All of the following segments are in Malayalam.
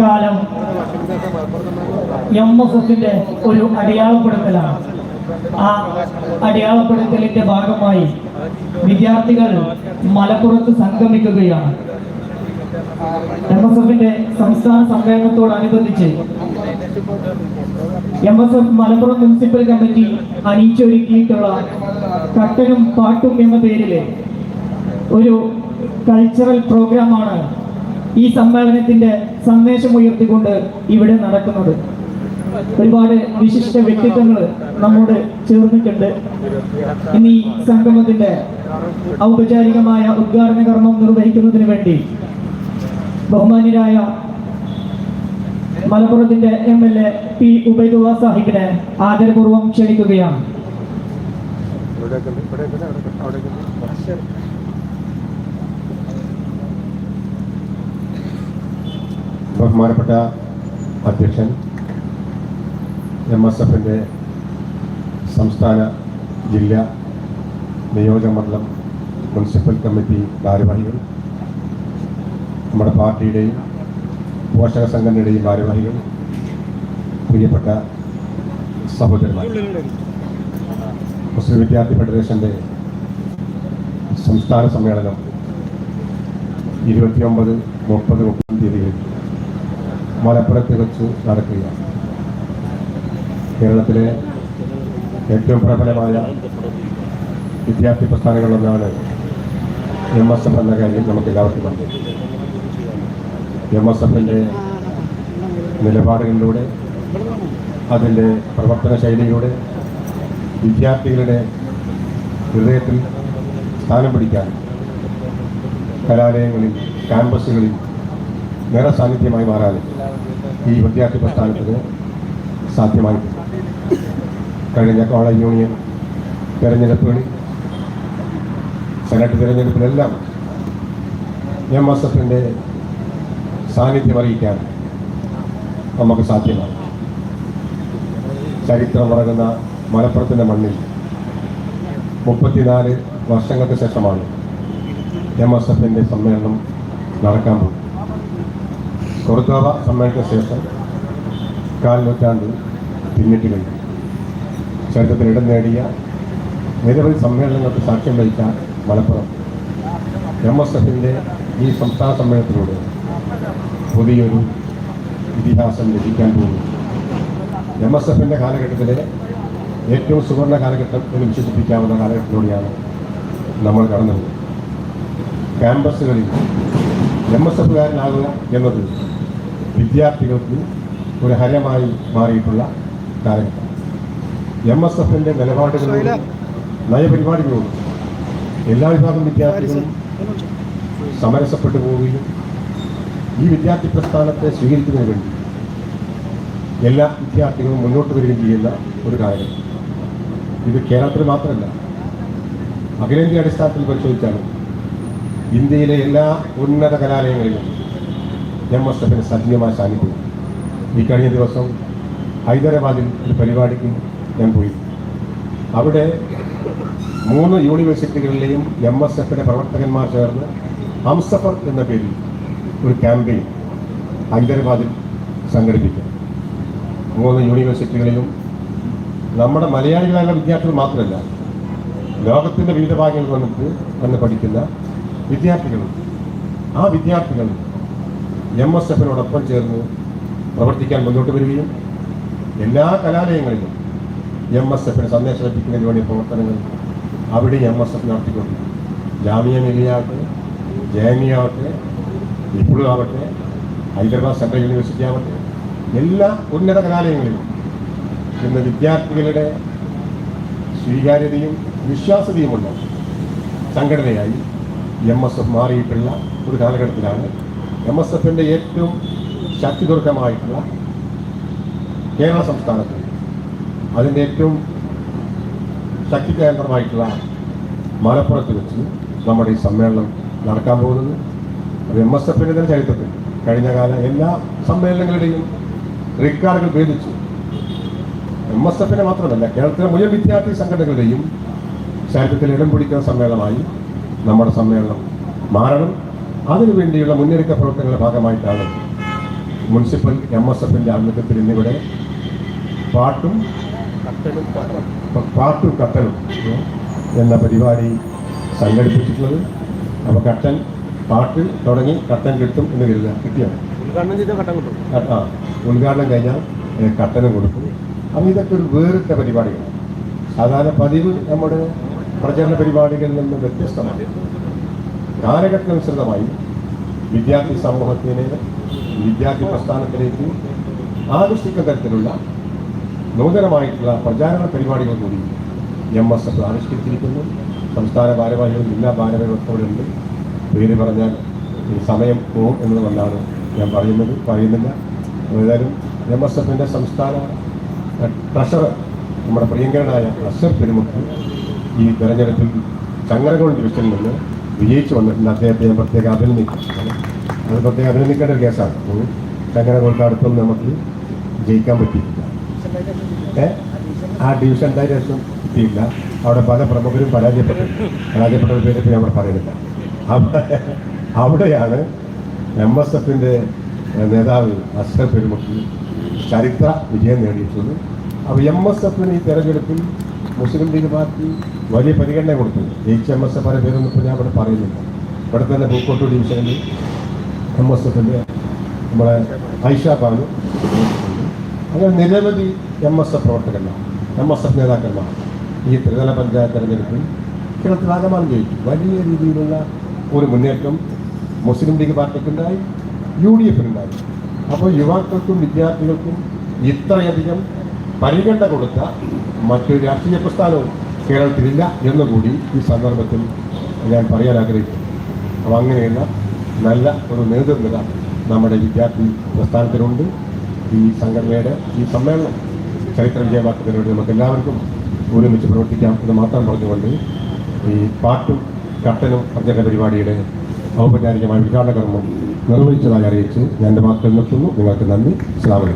കാലം എം എസ് എസിന്റെ ഒരു അടയാളപ്പെടുത്തലാണ്. ആ അടയാളപ്പെടുത്തലിന്റെ ഭാഗമായി വിദ്യാർത്ഥികൾ മലപ്പുറത്ത് സംഗമിക്കുകയാണ്. എം എസ് എഫിന്റെ സംസ്ഥാന സമ്മേളനത്തോടനുബന്ധിച്ച് M S F Malappuram municipal committee അണിയിച്ചൊരുക്കിയിട്ടുള്ള കട്ടനും പാട്ടും എന്ന പേരിൽ ഒരു കൾച്ചറൽ പ്രോഗ്രാമാണ് ഈ സമ്മേളനത്തിന്റെ സന്ദേശം ഉയർത്തിക്കൊണ്ട് ഇവിടെ നടക്കുന്നത്. ഒരുപാട് വിശിഷ്ട വ്യക്തിത്വങ്ങൾ നമ്മോട് ചേർന്നിട്ടുണ്ട്. ഇനി സംഗമത്തിന്റെ ഔപചാരികമായ ഉദ്ഘാടന കർമ്മം നിർവഹിക്കുന്നതിന് വേണ്ടി ബഹുമാന്യരായ മലപ്പുറത്തിന്റെ M L A P Ubaidulla സാഹിബിനെ ആദരപൂർവം ക്ഷണിക്കുകയാണ്. ബഹുമാനപ്പെട്ട അധ്യക്ഷൻ എം എസ് എഫിന്റെ സംസ്ഥാന ജില്ലാ നിയോജകമണ്ഡലം മുനിസിപ്പൽ കമ്മിറ്റി ഭാരവാഹികൾ നമ്മുടെ പാർട്ടിയുടെയും പോഷക സംഘടനയുടെയും ഭാരവാഹികൾ പ്രിയപ്പെട്ട സഹോദരന്മാർ മുസ്ലിം വിദ്യാർത്ഥി ഫെഡറേഷന്റെ സംസ്ഥാന സമ്മേളനം ഇരുപത്തിയൊമ്പത് മുപ്പത് മുപ്പതാം തീയതികളിൽ മലപ്പുറത്ത് വെച്ച് നടക്കുകയാണ്. കേരളത്തിലെ ഏറ്റവും പ്രബലമായ വിദ്യാർത്ഥി പ്രസ്ഥാനങ്ങളിലൊന്നാണ് എം എസ് എഫ് എന്ന കാര്യം നമുക്ക് എല്ലാവർക്കും എം എസ് എഫിന്റെ നിലപാടുകളിലൂടെ അതിന്റെ പ്രവർത്തന ശൈലിയിലൂടെ വിദ്യാർത്ഥികളുടെ ഹൃദയത്തിൽ സ്ഥാനം പിടിക്കാൻ കലാലയങ്ങളിൽ ക്യാമ്പസുകളിൽ നിറ സാന്നിധ്യമായി മാറാൻ ഈ വിദ്യാർത്ഥി പ്രസ്ഥാനത്തിന് സാധ്യമായി. കഴിഞ്ഞ കോളേജ് യൂണിയൻ തെരഞ്ഞെടുപ്പുകളിൽ സെനറ്റ് തിരഞ്ഞെടുപ്പിലെല്ലാം എം എസ് എഫിന്റെ സാന്നിധ്യം അറിയിക്കാൻ നമുക്ക് സാധ്യമാണ്. ചരിത്രം ഉറങ്ങുന്ന മലപ്പുറത്തിന്റെ മണ്ണിൽ മുപ്പത്തിനാല് വർഷങ്ങൾക്ക് ശേഷമാണ് എം എസ് എഫിന്റെ സമ്മേളനം നടക്കാൻ പോകും കൊറുത്തോവ സമ്മേളനത്തിന് ശേഷം കാൽ നൂറ്റാണ്ട് പിന്നിട്ട് കഴിഞ്ഞു. ചരിത്രത്തിൽ ഇടം നേടിയ നിരവധി സമ്മേളനങ്ങൾക്ക് സാക്ഷ്യം വഹിക്കാൻ മലപ്പുറം എം എസ് എഫിന്റെ ഈ സംസ്ഥാന സമ്മേളനത്തിലൂടെ പുതിയൊരു ഇതിഹാസം ലഭിക്കാൻ പോകുന്നു. എം എസ് എഫിന്റെ കാലഘട്ടത്തിലെ ഏറ്റവും സുവർണ കാലഘട്ടം എന്ന് വിശേഷിപ്പിക്കാവുന്ന കാലഘട്ടത്തിലൂടെയാണ് നമ്മൾ കടന്നത്. ക്യാമ്പസുകളിൽ എം എസ് എഫുകാരനാകുക എന്നത് വിദ്യാർത്ഥികൾക്ക് ഒരു ഹരമായി മാറിയിട്ടുള്ള കാലഘട്ടം. എം എസ് എഫിന്റെ നിലപാടുകളോടും നയപരിപാടികളോടും എല്ലാ വിഭാഗം വിദ്യാർത്ഥികളും സമരസപ്പെട്ടു പോവുകയും ഈ വിദ്യാർത്ഥി പ്രസ്ഥാനത്തെ സ്വീകരിക്കുന്നതിന് വേണ്ടി എല്ലാ വിദ്യാർത്ഥികളും മുന്നോട്ട് വരികയും ചെയ്യുന്ന ഒരു കാര്യം. ഇത് കേരളത്തിൽ മാത്രമല്ല അഖിലേന്ത്യ അടിസ്ഥാനത്തിൽ പരിശോധിച്ചാലും ഇന്ത്യയിലെ എല്ലാ ഉന്നത കലാലയങ്ങളിലും എം എസ് എഫിന് സജീവമായ സാന്നിധ്യം. ഈ കഴിഞ്ഞ ദിവസം ഹൈദരാബാദിൽ ഒരു പരിപാടിക്ക് ഞാൻ പോയി. അവിടെ മൂന്ന് യൂണിവേഴ്സിറ്റികളിലെയും എം എസ് എഫിന്റെ പ്രവർത്തകന്മാർ ചേർന്ന് ഹംസഫർ എന്ന പേരിൽ ഒരു ക്യാമ്പയിൻ ഹൈദരാബാദിൽ സംഘടിപ്പിക്കും. മൂന്ന് യൂണിവേഴ്സിറ്റികളിലും നമ്മുടെ മലയാളികളായ വിദ്യാർത്ഥികൾ മാത്രമല്ല ലോകത്തിന്റെ വിവിധ ഭാഗങ്ങളിൽ വന്നിട്ട് വന്ന് പഠിക്കുന്ന വിദ്യാർത്ഥികളുണ്ട് ആ വിദ്യാർത്ഥികൾ എം എസ് എഫിനോടൊപ്പം ചേർന്ന് പ്രവർത്തിക്കാൻ മുന്നോട്ട് വരികയും എല്ലാ കലാലയങ്ങളിലും എം എസ് എഫിന് സന്ദേശം ലഭിക്കുന്നതിന് വേണ്ടി പ്രവർത്തനങ്ങൾ അവിടെ എം എസ് എഫ് നടത്തിക്കൊണ്ട് ജാമിയ ആവട്ടെ ഇപ്പോഴും ആവട്ടെ ഹൈദരാബാദ് സെൻട്രൽ യൂണിവേഴ്സിറ്റി ആവട്ടെ എല്ലാ ഉന്നത കലാലയങ്ങളിലും ഇന്ന് വിദ്യാർത്ഥികളുടെ സ്വീകാര്യതയും വിശ്വാസ്യതയുമുള്ള സംഘടനയായി എം എസ് എഫ് മാറിയിട്ടുള്ള ഒരു കാലഘട്ടത്തിലാണ് എം എസ് എഫിന്റെ ഏറ്റവും ശക്തിദുർഗമായിട്ടുള്ള കേരള സംസ്ഥാനത്ത് അതിന്റെ ഏറ്റവും ശക്തി കേന്ദ്രമായിട്ടുള്ള മലപ്പുറത്ത് വെച്ച് നമ്മുടെ ഈ സമ്മേളനം നടക്കാൻ പോകുന്നത്. അത് എം എസ് എഫിന്റെ തന്നെ ചരിത്രത്തിൽ. കഴിഞ്ഞ കാല എല്ലാ സമ്മേളനങ്ങളുടെയും റിക്കാർഡുകൾ ഭേദിച്ചു. എം എസ് എഫിനെ മാത്രമല്ല കേരളത്തിലെ മുഴുവൻ വിദ്യാർത്ഥി സംഘടനകളുടെയും ചരിത്രത്തിൽ ഇടം പിടിക്കുന്ന സമ്മേളനമായി നമ്മുടെ സമ്മേളനം മാറണം. അതിനുവേണ്ടിയുള്ള മുന്നൊരുക്ക പ്രവർത്തനങ്ങളുടെ ഭാഗമായിട്ടാണ് മുനിസിപ്പൽ എം എസ് എഫിന്റെ ആഭിമുഖ്യത്തിൽ ഇന്നിവിടെ പാട്ടും പാട്ടും കട്ടനും എന്ന പരിപാടി സംഘടിപ്പിച്ചിട്ടുള്ളത്. അപ്പോൾ കട്ടൻ പാട്ട് തുടങ്ങി കട്ടൻ കിട്ടും എന്ന് കരുതുക. കിട്ടിയാണ് ഉദ്ഘാടനം ചെയ്ത കട്ടൻ കിട്ടും. ആ ഉദ്ഘാടനം കഴിഞ്ഞാൽ കട്ടനും കൊടുക്കും. അപ്പം ഇതൊക്കെ ഒരു വേറിട്ട പരിപാടികളാണ്. സാധാരണ പതിവ് നമ്മുടെ പ്രചരണ പരിപാടികളിൽ നിന്ന് വ്യത്യസ്തമാണ്. കാലഘട്ടമനുസൃതമായി വിദ്യാർത്ഥി സമൂഹത്തിനെ വിദ്യാർത്ഥി പ്രസ്ഥാനത്തിലേക്ക് ആകർഷിക്കുന്ന തരത്തിലുള്ള നൂതനമായിട്ടുള്ള പ്രചാരണ പരിപാടികൾ കൂടി എം എസ് എഫ് ആവിഷ്കരിച്ചിരിക്കുന്നു. സംസ്ഥാന ഭാരവാഹികളും ജില്ലാ ഭാരവാഹികളും ഒക്കെ ഉണ്ട് പേര് പറഞ്ഞാൽ സമയം പോകും എന്നതുകൊണ്ടാണ് ഞാൻ പറയുന്നത് പറയുന്നില്ല. ഏതായാലും എം എസ് എഫിന്റെ സംസ്ഥാന ട്രഷറർ നമ്മുടെ പ്രിയങ്കരനായ അസർ പെരുമുക്ക് ഈ തെരഞ്ഞെടുപ്പിൽ ചങ്ങരകോട് ഡിവിഷനിൽ നിന്ന് വിജയിച്ചു വന്നിട്ടുണ്ട്. അദ്ദേഹത്തെ ഞാൻ പ്രത്യേകം അഭിനന്ദിക്കും അത് പ്രത്യേകം അഭിനന്ദിക്കേണ്ട ഒരു കേസാണ്. ഉം. ചങ്ങരകോൾക്ക് അടുത്തൊന്നും നമുക്ക് ജയിക്കാൻ പറ്റിയിട്ടില്ല. ആ ഡിവിഷൻ ഡയറക്ഷൻ കിട്ടിയില്ല. അവിടെ പല പ്രമുഖരും പരാജയപ്പെട്ടു. പരാജയപ്പെട്ട പേര് ഞാൻ പറയുന്നില്ല. അവിടെയാണ് എം എസ് എഫിന്റെ നേതാവ് അസ്ഹർ പെരുമുക്കി ചരിത്ര വിജയം നേടിയിട്ടുള്ളത്. അപ്പോൾ എം എസ് എഫിന് ഈ തെരഞ്ഞെടുപ്പിൽ മുസ്ലിം ലീഗ് പാർട്ടി വലിയ പരിഗണന കൊടുത്തു ജയിച്ച എം എസ് എഫ് ആരെ പേരൊന്നും ഇപ്പോൾ ഞാൻ ഇവിടെ പറയുന്നില്ല. ഇവിടെ തന്നെ പൂക്കോട്ടൂർ ഡിവിഷനിൽ എം എസ് എഫിന്റെ നമ്മളെ ഐഷ ബാനു അങ്ങനെ നിരവധി എം എസ് എഫ് പ്രവർത്തകന്മാർ എം എസ് എഫ് നേതാക്കന്മാർ ഈ ത്രിതല പഞ്ചായത്ത് തെരഞ്ഞെടുപ്പിൽ കേരളത്തിൽ ആകമാനം ജയിച്ചു. വലിയ രീതിയിലുള്ള ഒരു മുന്നേറ്റം മുസ്ലിം ലീഗ് പാർട്ടിക്കുണ്ടായി യു ഡി എഫിനുണ്ടായി അപ്പോൾ യുവാക്കൾക്കും വിദ്യാർത്ഥികൾക്കും ഇത്രയധികം പരിഗണന കൊടുത്ത മറ്റൊരു രാഷ്ട്രീയ പ്രസ്ഥാനവും കേരളത്തിലില്ല എന്നുകൂടി ഈ സന്ദർഭത്തിൽ ഞാൻ പറയാൻ ആഗ്രഹിക്കുന്നു. അപ്പോൾ അങ്ങനെയുള്ള നല്ല ഒരു നേതൃനിര നമ്മുടെ വിദ്യാർത്ഥി പ്രസ്ഥാനത്തിലുണ്ട് ഈ സംഘടനയുടെ ഈ സമ്മേളനം ചരിത്ര വിജയമാക്കുന്നതിന് വേണ്ടി നമുക്ക് എല്ലാവർക്കും ഒരുമിച്ച് പ്രവർത്തിക്കാം എന്ന് മാത്രം പറഞ്ഞുകൊണ്ട് ഈ പാട്ടും കട്ടനും പ്രചരണ പരിപാടിയുടെ ഔപചാരികമായ ഉദ്ഘാടന കർമ്മം നിർവഹിച്ചതായി അറിയിച്ച് ഞാൻ എന്റെ വാക്കുകൾ നിർത്തുന്നു. നിങ്ങൾക്ക് നന്ദി. സ്ലാമി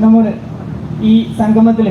നമ്മുടെ ഈ സംഗമത്തിൽ